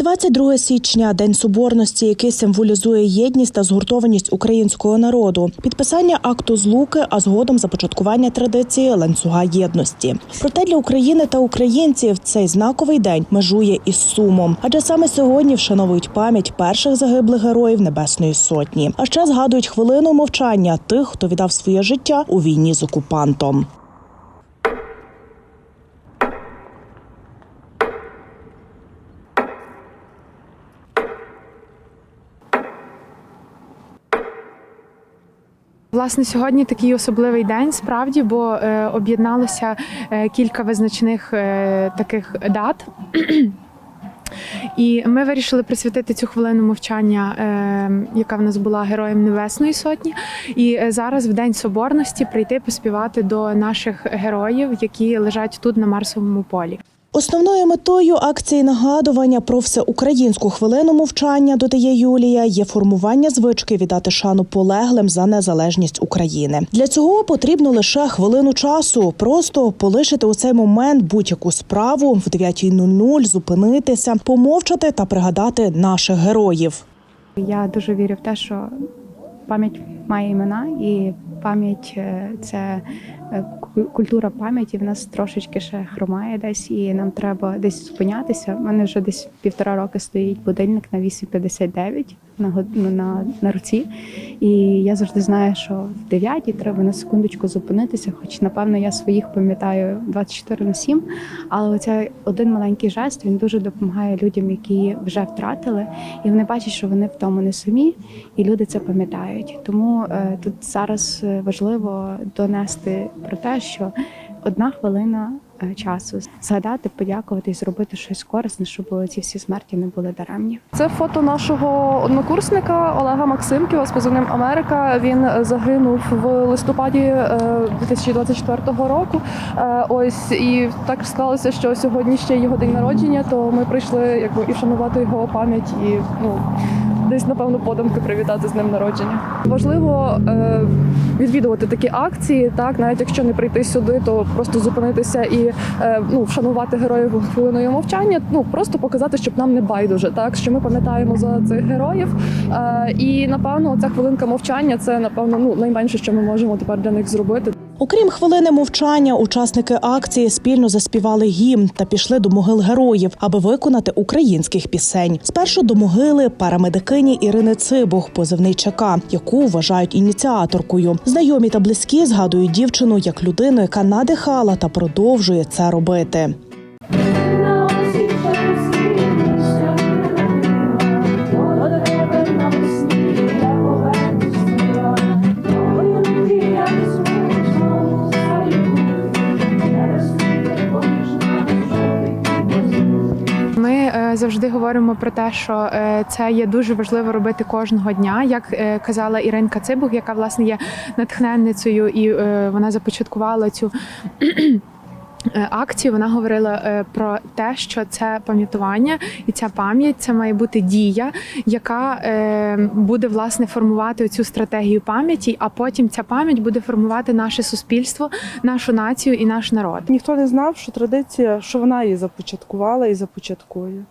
22 січня день соборності, який символізує єдність та згуртованість українського народу, підписання акту злуки, а згодом започаткування традиції ланцюга єдності. Проте для України та українців цей знаковий день межує із сумом, адже саме сьогодні вшановують пам'ять перших загиблих героїв Небесної Сотні. А ще згадують хвилину мовчання тих, хто віддав своє життя у війні з окупантом. Власне, сьогодні такий особливий день, справді, бо е, об'єдналося е, кілька визначних е, таких дат. І ми вирішили присвятити цю хвилину мовчання, яка в нас була героєм Небесної Сотні. І зараз, в День Соборності, прийти поспівати до наших героїв, які лежать тут на Марсовому полі. Основною метою акції нагадування про всеукраїнську хвилину мовчання, додає Юлія, є формування звички віддати шану полеглим за незалежність України. Для цього потрібно лише хвилину часу, просто полишити у цей момент будь-яку справу в 9.00, зупинитися, помовчати та пригадати наших героїв. Я дуже вірю в те, що пам'ять має імена, і пам'ять е, це культура пам'яті в нас трошечки ще хромає десь, і нам треба десь зупинятися. У мене вже десь півтора роки стоїть будильник на 8.59 на, ну, на, на руці. І я завжди знаю, що в 9 треба на секундочку зупинитися, хоч напевно я своїх пам'ятаю 24 на 7, але оцей один маленький жест він дуже допомагає людям, які вже втратили, і вони бачать, що вони в тому не самі, і люди це пам'ятають. Тому е, тут зараз е, важливо донести про те, що одна хвилина е, часу згадати, подякувати і зробити щось корисне, щоб ці всі смерті не були даремні. Це фото нашого однокурсника Олега Максимківа з позивним Америка. Він е, загинув в листопаді е, 2024 року. Е, Ось і так склалося, що сьогодні ще його день народження, то ми прийшли якби і вшанувати його пам'ять і ну. Десь, напевно, подумки привітати з ним народження. Важливо е, відвідувати такі акції, так навіть якщо не прийти сюди, то просто зупинитися і е, ну, вшанувати героїв хвилиною мовчання. Ну просто показати, щоб нам не байдуже, так що ми пам'ятаємо за цих героїв. Е, і напевно, ця хвилинка мовчання це напевно ну найменше, що ми можемо тепер для них зробити. Окрім хвилини мовчання, учасники акції спільно заспівали гімн та пішли до могил героїв, аби виконати українських пісень. Спершу до могили парамедикині Ірини Цибух, позивний ЧК, яку вважають ініціаторкою. Знайомі та близькі згадують дівчину як людину, яка надихала та продовжує це робити. Завжди говоримо про те, що е, це є дуже важливо робити кожного дня, як е, казала Іринка Цибух, яка власне є натхненницею, і е, вона започаткувала цю. Акцію вона говорила про те, що це пам'ятування, і ця пам'ять це має бути дія, яка буде власне формувати цю стратегію пам'яті, а потім ця пам'ять буде формувати наше суспільство, нашу націю і наш народ. Ніхто не знав, що традиція, що вона її започаткувала і започаткує.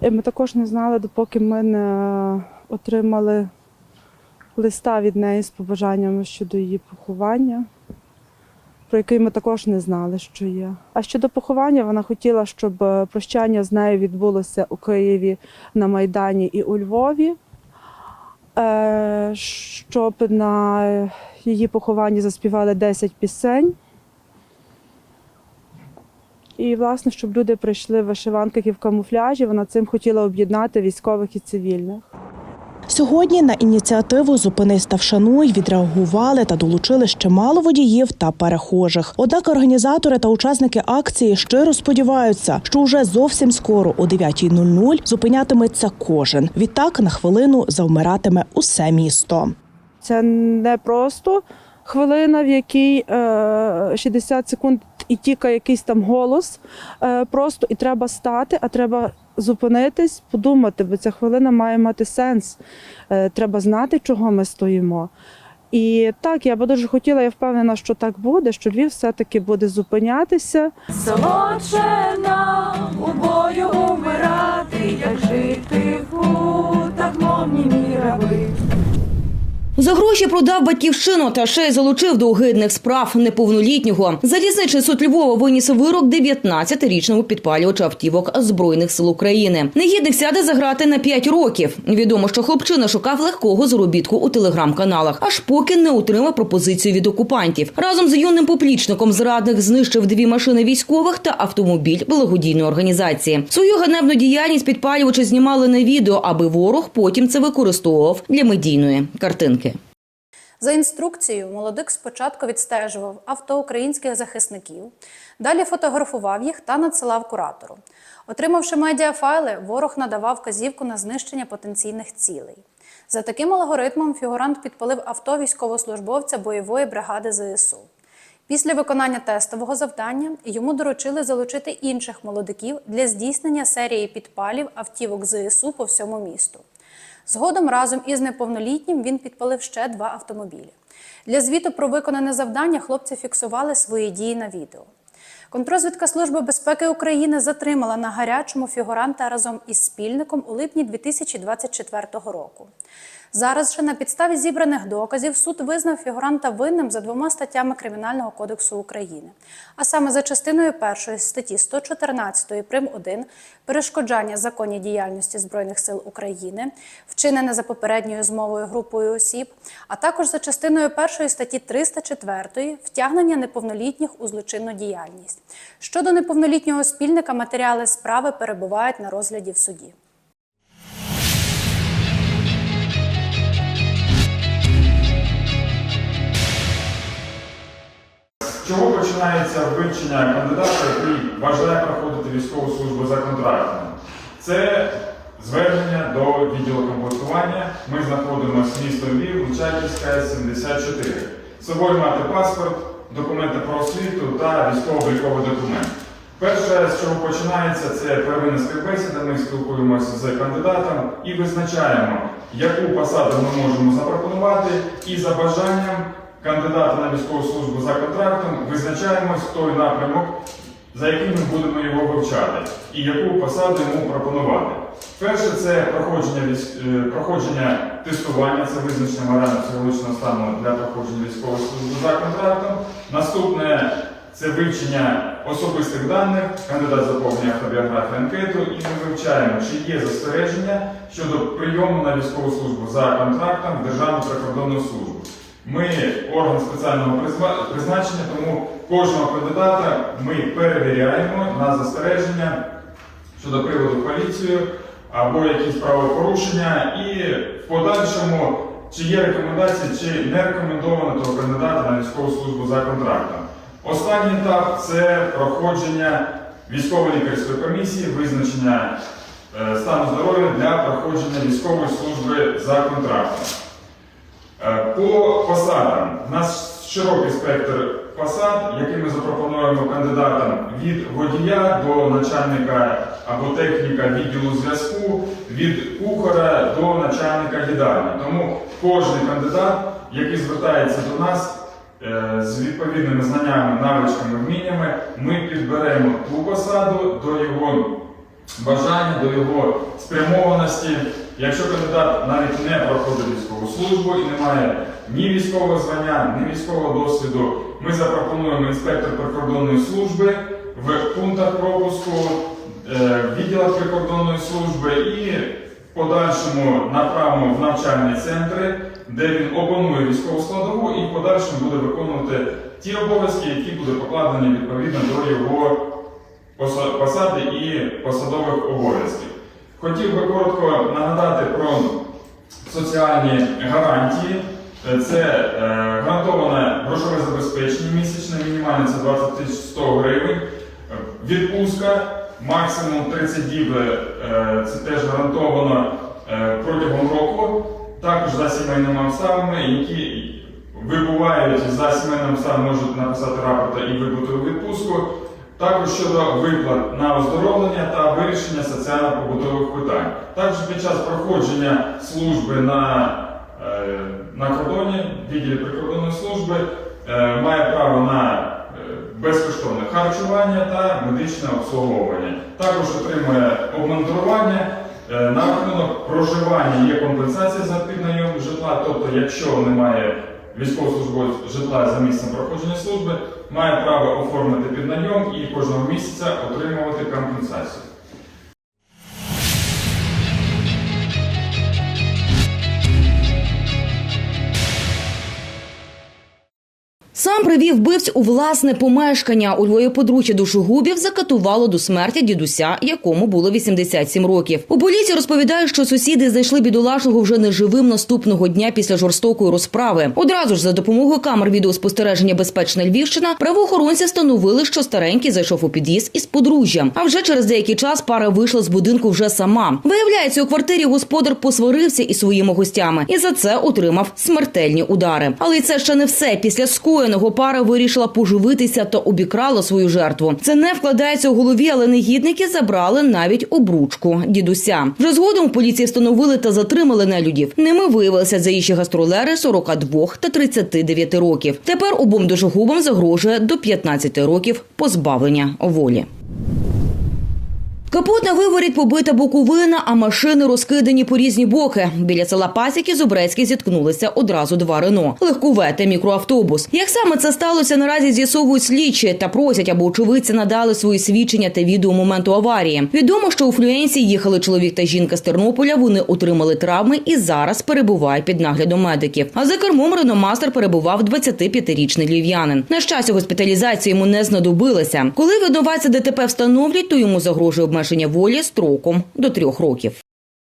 І ми також не знали, допоки ми не отримали листа від неї з побажаннями щодо її поховання, про який ми також не знали, що є. А щодо поховання, вона хотіла, щоб е, прощання з нею відбулося у Києві на Майдані і у Львові. Е, Щоб на її похованні заспівали 10 пісень. І, власне, щоб люди прийшли в вишиванках і в камуфляжі, вона цим хотіла об'єднати військових і цивільних. Сьогодні на ініціативу Зупинись та вшануй відреагували та долучили ще мало водіїв та перехожих. Однак організатори та учасники акції щиро сподіваються, що уже зовсім скоро о 9.00 зупинятиметься кожен. Відтак на хвилину завмиратиме усе місто. Це не просто хвилина, в якій е, 60 секунд і тіка якийсь там голос. Е, просто і треба стати, а треба зупинитись, подумати, бо ця хвилина має мати сенс. Е, треба знати, чого ми стоїмо. І так, я би дуже хотіла, я впевнена, що так буде, що Львів все-таки буде зупинятися. Солодше нам у бою умирати, як жити в кутах, мовні мірави гроші продав батьківщину та ще й залучив до огидних справ неповнолітнього. Залізничний суд Львова виніс вирок 19-річному підпалювачу автівок збройних сил України. Негідник сяде за грати на 5 років. Відомо, що хлопчина шукав легкого заробітку у телеграм-каналах, аж поки не отримав пропозицію від окупантів. Разом з юним поплічником зрадник знищив дві машини військових та автомобіль благодійної організації. Свою ганебну діяльність підпалювачі знімали на відео, аби ворог потім це використовував для медійної картинки. За інструкцією, молодик спочатку відстежував авто українських захисників, далі фотографував їх та надсилав куратору. Отримавши медіафайли, ворог надавав вказівку на знищення потенційних цілей. За таким алгоритмом фігурант підпалив авто військовослужбовця бойової бригади ЗСУ. Після виконання тестового завдання йому доручили залучити інших молодиків для здійснення серії підпалів автівок ЗСУ по всьому місту. Згодом разом із неповнолітнім він підпалив ще два автомобілі. Для звіту про виконане завдання хлопці фіксували свої дії на відео. Контрозвідка Служби безпеки України затримала на гарячому фігуранта разом із спільником у липні 2024 року. Зараз же на підставі зібраних доказів суд визнав фігуранта винним за двома статтями Кримінального кодексу України, а саме за частиною першої статті 114 прим. 1 перешкоджання законній діяльності Збройних сил України, вчинене за попередньою змовою групою осіб, а також за частиною першої статті 304 втягнення неповнолітніх у злочинну діяльність. Щодо неповнолітнього спільника, матеріали справи перебувають на розгляді в суді. Чого починається вивчення кандидата, який бажає проходити військову службу за контрактом? Це звернення до відділу комплектування. Ми знаходимося в місто Львів, Лучаківська, 74. З собою мати паспорт, документи про освіту та військово-обліковий документ. Перше, з чого починається, це первинна співбесіда. Ми спілкуємося з кандидатом і визначаємо, яку посаду ми можемо запропонувати, і за бажанням кандидата на військову службу за контрактом визначаємось той напрямок, за яким ми будемо його вивчати, і яку посаду йому пропонувати. Перше це проходження, е, проходження тестування, це визначення морально-психологічного стану для проходження військової служби за контрактом. Наступне це вивчення особистих даних, кандидат заповнює автобіографію анкету, і ми вивчаємо, чи є застереження щодо прийому на військову службу за контрактом в Державну прикордонну службу. Ми орган спеціального призначення, тому кожного кандидата ми перевіряємо на застереження щодо приводу поліцію або якісь правопорушення, і в подальшому, чи є рекомендації, чи не рекомендовано того кандидата на військову службу за контрактом. Останній етап це проходження військово-лікарської комісії, визначення е, стану здоров'я для проходження військової служби за контрактом. Е, По посадам у нас широкий спектр посад, які ми запропонуємо кандидатам від водія до начальника або техніка відділу зв'язку, від кухаря до начальника їдальні. Тому кожен кандидат, який звертається до нас е, з відповідними знаннями, навичками, вміннями, ми підберемо ту посаду до його бажання, до його спрямованості. Якщо кандидат навіть не проходить військову службу і не має ні військового звання, ні військового досвіду, ми запропонуємо інспектор прикордонної служби в пунктах пропуску, е, в відділах прикордонної служби і в подальшому направимо в навчальні центри, де він опанує військову складову і в подальшому буде виконувати ті обов'язки, які будуть покладені відповідно до його посади і посадових обов'язків. Хотів би коротко нагадати про соціальні гарантії. Це е, гарантоване грошове забезпечення місячне, мінімальне це 20 100 гривень. Відпустка максимум 30 діб, е, це теж гарантовано е, протягом року, також за сімейними обставинами, які вибувають за сімейним обставинами, можуть написати рапорта і вибути у відпустку. Також щодо виплат на оздоровлення та вирішення соціально-побутових питань. Також під час проходження служби на, е, на кордоні, відділі прикордонної служби, е, має право на е, безкоштовне харчування та медичне обслуговування. Також отримує обмундирування е, на рахунок проживання є компенсація за піднайом житла, тобто, якщо немає військовослужбовець житла за місцем проходження служби, має право оформити піднайом і кожного місяця отримувати компенсацію. Сам привів вбивць у власне помешкання. У Львові подруччя душогубів закатувало до смерті дідуся, якому було 87 років. У поліції розповідають, що сусіди знайшли бідолашного вже неживим наступного дня після жорстокої розправи. Одразу ж за допомогою камер відеоспостереження безпечна Львівщина правоохоронці встановили, що старенький зайшов у під'їзд із подружжям. А вже через деякий час пара вийшла з будинку вже сама. Виявляється, у квартирі господар посварився із своїми гостями і за це отримав смертельні удари. Але це ще не все. Після скоєного пара вирішила поживитися та обікрала свою жертву. Це не вкладається у голові, але негідники забрали навіть обручку дідуся. Вже згодом у поліції встановили та затримали нелюдів. Ними виявилися заїжджі гастролери 42 та 39 років. Тепер обом душогубам загрожує до 15 років позбавлення волі. Капот на виворіт побита Буковина, а машини розкидані по різні боки. Біля села Пасіки Зубрецькі зіткнулися одразу два Рено – легкове та мікроавтобус. Як саме це сталося, наразі з'ясовують слідчі та просять, аби очевидці надали свої свідчення та відео моменту аварії. Відомо, що у Флюенсі їхали чоловік та жінка з Тернополя. Вони отримали травми і зараз перебувають під наглядом медиків. А за кермом Реномастер перебував 25-річний львів'янин. На щастя, госпіталізація йому не знадобилася. Коли винуватця ДТП встановлять, то йому загрожує обмеження волі строком до трьох років.